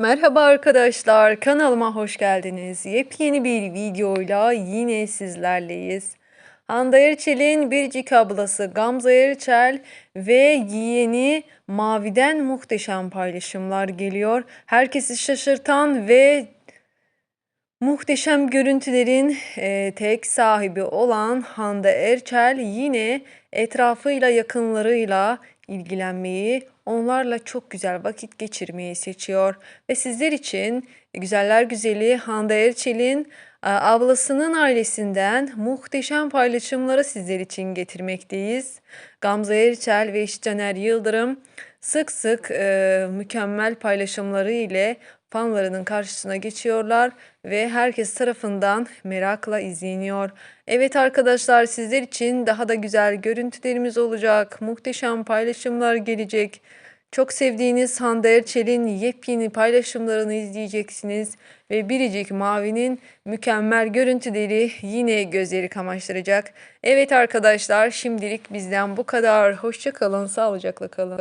Merhaba arkadaşlar, kanalıma hoş geldiniz. Yepyeni bir videoyla yine sizlerleyiz. Hande Erçel'in biricik ablası Gamze Erçel ve yeğeni Mavi'den muhteşem paylaşımlar geliyor. Herkesi şaşırtan ve Muhteşem görüntülerin e, tek sahibi olan Hande Erçel yine etrafıyla yakınlarıyla ilgilenmeyi, onlarla çok güzel vakit geçirmeyi seçiyor. Ve sizler için güzeller güzeli Hande Erçel'in ablasının ailesinden muhteşem paylaşımları sizler için getirmekteyiz. Gamze Erçel ve eşi Caner Yıldırım sık sık e, mükemmel paylaşımları ile fanlarının karşısına geçiyorlar ve herkes tarafından merakla izleniyor. Evet arkadaşlar sizler için daha da güzel görüntülerimiz olacak. Muhteşem paylaşımlar gelecek. Çok sevdiğiniz Hande Erçel'in yepyeni paylaşımlarını izleyeceksiniz ve Biricik Mavi'nin mükemmel görüntüleri yine gözleri kamaştıracak. Evet arkadaşlar şimdilik bizden bu kadar. Hoşçakalın, sağlıcakla kalın.